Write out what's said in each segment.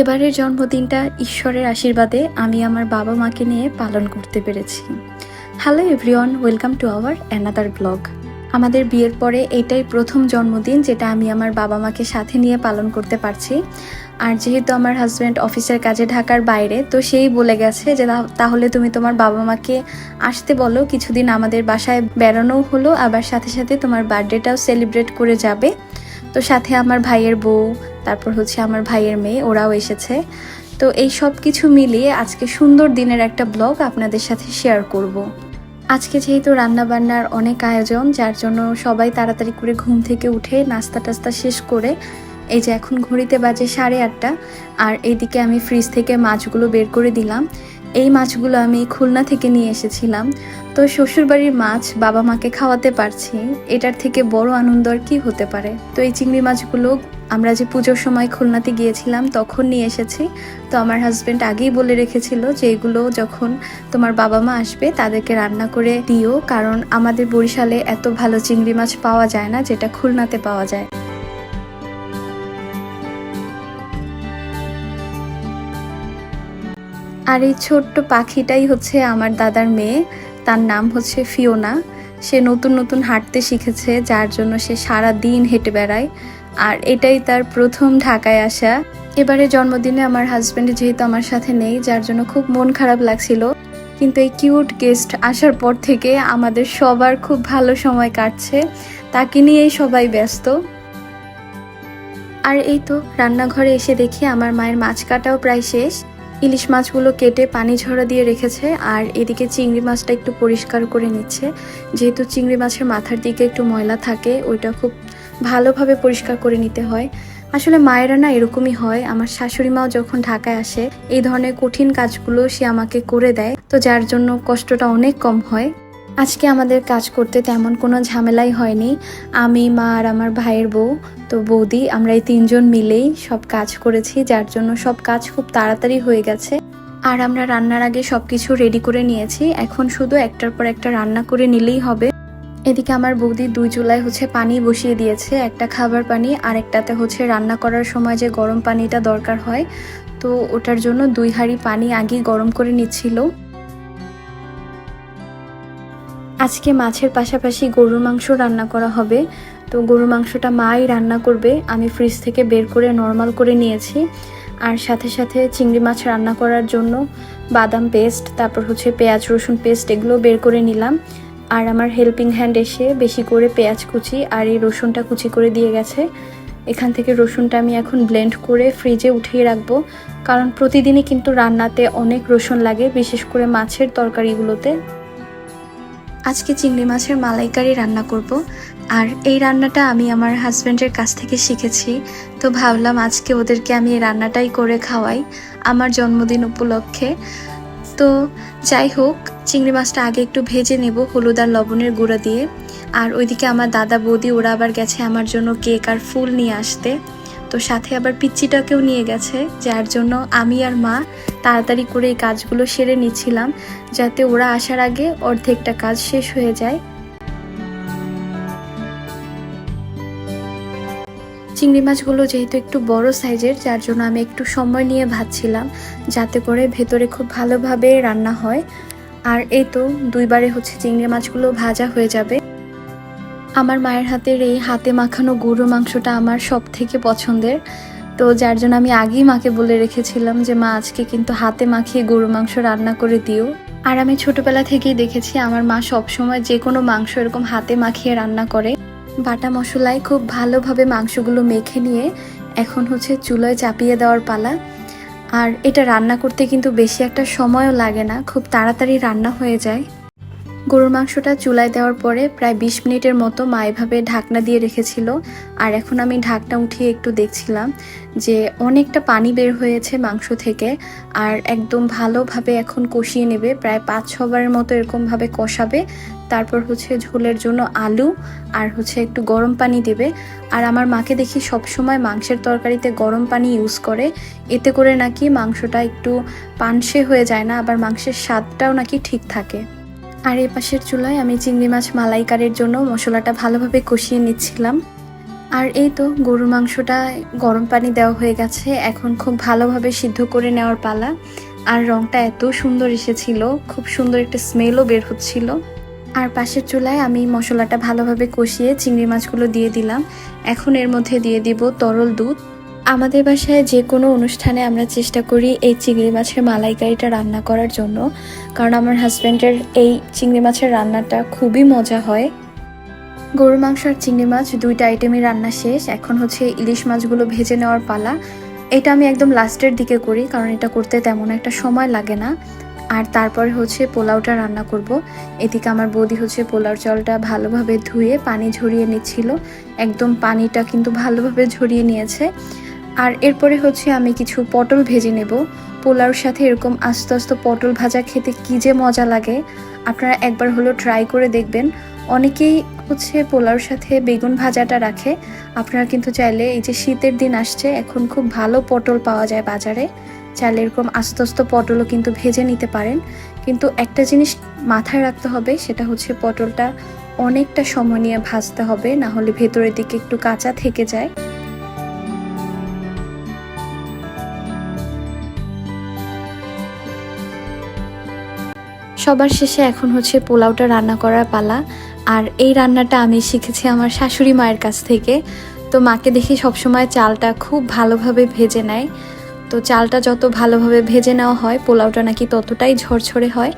এবারের জন্মদিনটা ঈশ্বরের আশীর্বাদে আমি আমার বাবা মাকে নিয়ে পালন করতে পেরেছি। Hello everyone welcome to our another blog আমাদের বিয়ের পরে এটাই প্রথম জন্মদিন যেটা আমি আমার বাবা মাকে সাথে নিয়ে পালন করতে পারছি। আর যেহেতু আমার হাজব্যান্ড অফিসের কাজে ঢাকার বাইরে, তো সেই বলে গেছে যে তাহলে তুমি তোমার বাবা মাকে আসতে বলো, কিছুদিন আমাদের বাসায় বেড়ানোও হলো, আবার সাথে সাথে তোমার বার্থডেটাও সেলিব্রেট করে যাবে। তো সাথে আমার ভাইয়ের বউ তারপর হচ্ছে আমার ভাইয়ের মেয়ে, ওরাও এসেছে। তো এই সব কিছু মিলিয়ে আজকে সুন্দর দিনের একটা ব্লগ আপনাদের সাথে শেয়ার করব। আজকে যেহেতু রান্নাবান্নার অনেক আয়োজন, যার জন্য সবাই তাড়াতাড়ি করে ঘুম থেকে উঠে নাস্তা টাস্তা শেষ করে, এই যে এখন ঘড়িতে বাজে সাড়ে আটটা, আর এইদিকে আমি ফ্রিজ থেকে মাছগুলো বের করে দিলাম। এই মাছগুলো আমি খুলনা থেকে নিয়ে এসেছিলাম। তো শ্বশুরবাড়ির মাছ বাবা মাকে খাওয়াতে পারছি, এটার থেকে বড় আনন্দ আর কি হতে পারে? তো এই চিংড়ি মাছগুলো আমরা যে পুজোর সময় খুলনাতে গিয়েছিলাম, তখন নিয়ে এসেছি। তো আমার হাজবেন্ড আগেই বলে রেখেছিল যে এগুলো যখন তোমার বাবা মা আসবে, তাদেরকে রান্না করে দিও, কারণ আমাদের বরিশালে এত ভালো চিংড়ি মাছ পাওয়া যায় না, যেটা খুলনাতে পাওয়া যায়। আর এই ছোট্ট পাখিটাই হচ্ছে আমার দাদার মেয়ে। তার নাম হচ্ছে ফিওনা। সে নতুন নতুন হাঁটতে শিখেছে, যার জন্য সে সারা দিন হেঁটে বেড়ায়। আর এটাই তার প্রথম ঢাকায় আসা। এবারে জন্মদিনে আমার হাজব্যান্ড যেহেতু আমার সাথে নেই, যার জন্য খুব মন খারাপ লাগছিল। কিন্তু এই কিউট গেস্ট আসার পর থেকে আমাদের সবার খুব ভালো সময় কাটছে। তাকে নিয়েই সবাই ব্যস্ত। আর এই তো, রান্নাঘরে এসে দেখি আমার মায়ের মাছ কাটাও প্রায় শেষ। ইলিশ মাছগুলো কেটে পানি ঝরা দিয়ে রেখেছে, আর এদিকে চিংড়ি মাছটা একটু পরিষ্কার করে নিচ্ছে। যেহেতু চিংড়ি মাছের মাথার দিকে একটু ময়লা থাকে, ওইটা খুব ভালোভাবে পরিষ্কার করে নিতে হয়। আসলে মায়েরা না এরকমই হয়। আমার শাশুড়ি মাও যখন ঢাকায় আসে, এই ধরনের কঠিন কাজগুলো সে আমাকে করে দেয়। তো যার জন্য কষ্টটা অনেক কম হয়। আজকে আমাদের কাজ করতে তেমন কোনো ঝামেলাই হয়নি। আমি, মা আর আমার ভাইয়ের বউ, তো বৌদি, আমরা এই তিনজন মিলেই সব কাজ করেছি, যার জন্য সব কাজ খুব তাড়াতাড়ি হয়ে গেছে। আর আমরা রান্নার আগে সব কিছু রেডি করে নিয়েছি। এখন শুধু একটার পর একটা রান্না করে নিলেই হবে। এদিকে আমার বৌদি দুই চুলায় হচ্ছে পানি বসিয়ে দিয়েছে, একটা খাবার পানি আর একটাতে হচ্ছে রান্না করার সময় যে গরম পানিটা দরকার হয়। তো ওটার জন্য দুই হাঁড়ি পানি আগেই গরম করে নিচ্ছিল। আজকে মাছের পাশাপাশি গরুর মাংস রান্না করা হবে। তো গরুর মাংসটা মাই রান্না করবে। আমি ফ্রিজ থেকে বের করে নর্মাল করে নিয়েছি। আর সাথে সাথে চিংড়ি মাছ রান্না করার জন্য বাদাম পেস্ট তারপর হচ্ছে পেঁয়াজ, রসুন পেস্ট এগুলো বের করে নিলাম। আর আমার হেল্পিং হ্যান্ড এসে বেশি করে পেঁয়াজ কুচি আর এই রসুনটা কুচি করে দিয়ে গেছে। এখান থেকে রসুনটা আমি এখন ব্লেন্ড করে ফ্রিজে উঠিয়ে রাখব। কারণ প্রতিদিনই কিন্তু রান্নাতে অনেক রসুন লাগে, বিশেষ করে মাছের তরকারিগুলোতে। আজকে চিংড়ি মাছের মালাইকারি রান্না করব। আর এই রান্নাটা আমি আমার হাজব্যান্ডের কাছ থেকে শিখেছি। তো ভাবলাম আজকে ওদেরকে আমি এই রান্নাটাই করে খাওয়াই আমার জন্মদিন উপলক্ষে। তো যাই হোক, চিংড়ি মাছটা আগে একটু ভেজে নেব হলুদ আর লবণের গুঁড়া দিয়ে। আর ওইদিকে আমার দাদা, বৌদি ওরা আবার গেছে আমার জন্য কেক আর ফুল নিয়ে আসতে। তো সাথে আবার পিচ্চিটাকেও নিয়ে গেছে, যার জন্য আমি আর মা তাড়াতাড়ি করে এই কাজগুলো সেরে নিচ্ছিলাম, যাতে ওরা আসার আগে অর্ধেকটা কাজ শেষ হয়ে যায়। চিংড়ি মাছগুলো যেহেতু একটু বড় সাইজের, যার জন্য আমি একটু সময় নিয়ে ভাজছিলাম, যাতে করে ভেতরে খুব ভালোভাবে রান্না হয়। আর এই তো, দুইবারে হচ্ছে চিংড়ি মাছগুলো ভাজা হয়ে যাবে। আমার মায়ের হাতের এই হাতে মাখানো গরু মাংসটা আমার সব থেকে পছন্দের। তো যার জন্য আমি আগেই মাকে বলে রেখেছিলাম যে, মা, আজকে কিন্তু হাতে মাখিয়ে গরু মাংস রান্না করে দিও। আর আমি ছোটবেলা থেকেই দেখেছি, আমার মা সবসময় যে কোনো মাংস এরকম হাতে মাখিয়ে রান্না করে। বাটা মশলায় খুব ভালোভাবে মাংসগুলো মেখে নিয়ে এখন হচ্ছে চুলোয় চাপিয়ে দেওয়ার পালা। আর এটা রান্না করতে কিন্তু বেশি একটা সময়ও লাগে না, খুব তাড়াতাড়ি রান্না হয়ে যায়। গরুর মাংসটা চুলায় দেওয়ার পরে প্রায় বিশ মিনিটের মতো মা এভাবে ঢাকনা দিয়ে রেখেছিল। আর এখন আমি ঢাকনা উঠিয়ে একটু দেখছিলাম যে অনেকটা পানি বের হয়েছে মাংস থেকে আর একদম ভালোভাবে এখন কষিয়ে নেবে। প্রায় পাঁচ ছবারের মতো এরকমভাবে কষাবে। তারপর হচ্ছে ঝোলের জন্য আলু আর হচ্ছে একটু গরম পানি দেবে। আর আমার মাকে দেখি সবসময় মাংসের তরকারিতে গরম পানি ইউজ করে। এতে করে নাকি মাংসটা একটু পানসে হয়ে যায় না, আবার মাংসের স্বাদটাও নাকি ঠিক থাকে। আর এই পাশের চুলায় আমি চিংড়ি মাছ মালাইকারের জন্য মশলাটা ভালোভাবে কষিয়ে নিচ্ছিলাম। আর এই তো গরুর মাংসটা গরম পানি দেওয়া হয়ে গেছে, এখন খুব ভালোভাবে সিদ্ধ করে নেওয়ার পালা। আর রংটা এত সুন্দর এসেছিল, খুব সুন্দর একটা স্মেলও বের হচ্ছিল। আর পাশের চুলায় আমি মশলাটা ভালোভাবে কষিয়ে চিংড়ি মাছগুলো দিয়ে দিলাম। এখন এর মধ্যে দিয়ে দিব তরল দুধ। আমাদের বাসায় যে কোনো অনুষ্ঠানে আমরা চেষ্টা করি এই চিংড়ি মাছের মালাইকারিটা রান্না করার জন্য। কারণ আমার হাজব্যান্ডের এই চিংড়ি মাছের রান্নাটা খুবই মজা হয়। গরুর মাংস আর চিংড়ি মাছ দুইটা আইটেমই রান্না শেষ। এখন হচ্ছে ইলিশ মাছগুলো ভেজে নেওয়ার পালা। এটা আমি একদম লাস্টের দিকে করি, কারণ এটা করতে তেমন একটা সময় লাগে না। আর তারপরে হচ্ছে পোলাওটা রান্না করব। এদিকে আমার বৌদি হচ্ছে পোলাও চালটা ভালোভাবে ধুয়ে পানি ঝরিয়ে নিচ্ছিল। একদম পানিটা কিন্তু ভালোভাবে ঝরিয়ে নিয়েছে। আর এরপরে হচ্ছে আমি কিছু পটল ভেজে নেব। পোলাওর সাথে এরকম আস্তে আস্তে পটল ভাজা খেতে কী যে মজা লাগে। আপনারা একবার হলো ট্রাই করে দেখবেন। অনেকেই হচ্ছে পোলাওর সাথে বেগুন ভাজাটা রাখে। আপনারা কিন্তু চাইলে এই যে শীতের দিন আসছে, এখন খুব ভালো পটল পাওয়া যায় বাজারে। চাইলে এরকম আস্তে আস্তে পটলও কিন্তু ভেজে নিতে পারেন। কিন্তু একটা জিনিস মাথায় রাখতে হবে, সেটা হচ্ছে পটলটা অনেকটা সময় নিয়ে ভাজতে হবে না হলে ভেতরের দিকে একটু কাঁচা থেকে যায়। সবার শেষে এখন হচ্ছে পোলাওটা রান্না করার পালা। আর এই রান্নাটা আমি শিখেছি আমার শাশুড়ি মায়ের কাছ থেকে। তো মাকে দেখি সবসময় চালটা খুব ভালোভাবে ভেজে নেয়। তো চালটা যত ভালোভাবে ভেজে নেওয়া হয়, পোলাওটা নাকি ততটাই ঝরঝরে হয়।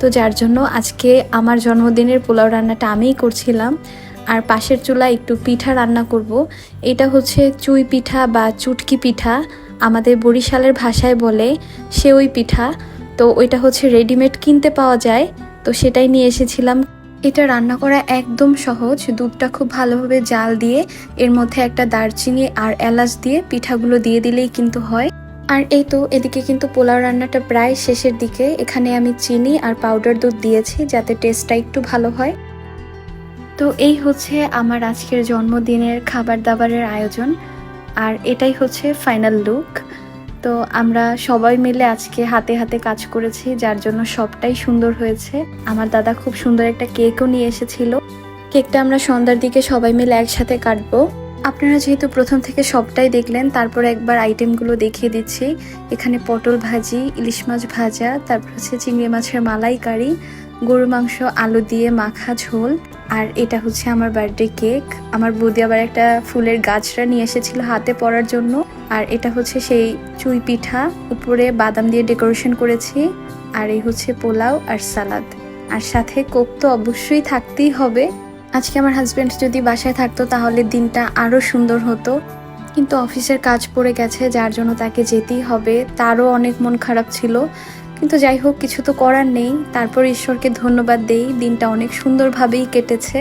তো যার জন্য আজকে আমার জন্মদিনের পোলাও রান্নাটা আমিই করছিলাম। আর পাশের চুলা একটু পিঠা রান্না করব। এটা হচ্ছে চুই পিঠা বা চুটকি পিঠা। আমাদের বরিশালের ভাষায় বলে সেওই পিঠা। তো ওইটা হচ্ছে রেডিমেড কিনতে পাওয়া যায়। তো সেটাই নিয়ে এসেছিলাম। এটা রান্না করা একদম সহজ। দুধটা খুব ভালোভাবে জাল দিয়ে, এর মধ্যে একটা দারচিনি আর এলাচ দিয়ে পিঠাগুলো দিয়ে দিলেই কিন্তু হয়। আর এই তো, এদিকে কিন্তু পোলাও রান্নাটা প্রায় শেষের দিকে। এখানে আমি চিনি আর পাউডার দুধ দিয়েছি যাতে টেস্টটা একটু ভালো হয়। তো এই হচ্ছে আমার আজকের জন্মদিনের খাবার দাবারের আয়োজন। আর এটাই হচ্ছে ফাইনাল লুক তো আমরা সবাই মিলে আজকে হাতে হাতে কাজ করেছি, যার জন্য সবটাই সুন্দর হয়েছে। আমার দাদা খুব সুন্দর একটা কেকও নিয়ে এসেছিল। কেকটা আমরা সন্ধ্যার দিকে সবাই মিলে একসাথে কাটবো। আপনারা যেহেতু প্রথম থেকে সবটাই দেখলেন, তারপর একবার আইটেমগুলো দেখিয়ে দিচ্ছি। এখানে পটল ভাজি, ইলিশ মাছ ভাজা, তারপর হচ্ছে চিংড়ি মাছের মালাইকারি গরু মাংস, আলু দিয়ে মাখা ঝোল, আর এটা হচ্ছে আমার বার্থডে কেক আমার বৌদি আবার একটা ফুলের গাছটা নিয়ে এসেছিল হাতে পরার জন্য, আর এটা হচ্ছে সেই চুই পিঠা। উপরে বাদাম দিয়ে ডেকোরেশন করেছি, আর এই হচ্ছে পোলাও আর সালাদ। আর সাথে কোক তো অবশ্যই থাকতেই হবে। আজকে আমার হাজব্যান্ড যদি বাসায় থাকতো, তাহলে দিনটা আরও সুন্দর হতো। কিন্তু অফিসের কাজ পড়ে গেছে, যার জন্য তাকে যেতেই হবে। তারও অনেক মন খারাপ ছিল। কিন্তু যাই হোক কিছু তো করার নেই। তারপর ঈশ্বরকে ধন্যবাদ দেই। দিনটা অনেক সুন্দরভাবেই কেটেছে।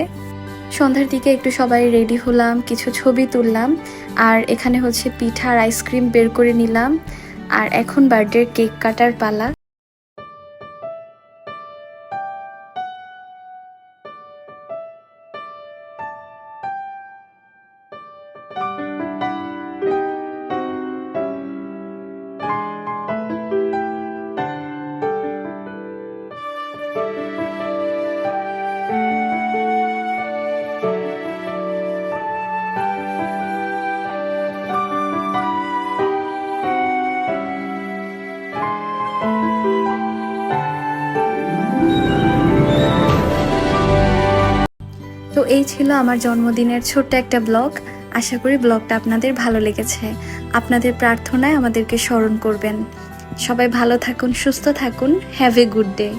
সন্ধ্যার দিকে একটু সবাই রেডি হলাম, কিছু ছবি তুললাম, আর এখানে হচ্ছে পিঠা আর আইসক্রিম বের করে নিলাম। আর এখন বার্থডের কেক কাটার পালা। তো এই ছিল আমার জন্মদিনের ছোট্ট একটা ব্লগ। আশা করি ব্লগটা আপনাদের ভালো লেগেছে। আপনাদের প্রার্থনায় আমাদেরকে স্মরণ করবেন। সবাই ভালো থাকুন, সুস্থ থাকুন। Have a good day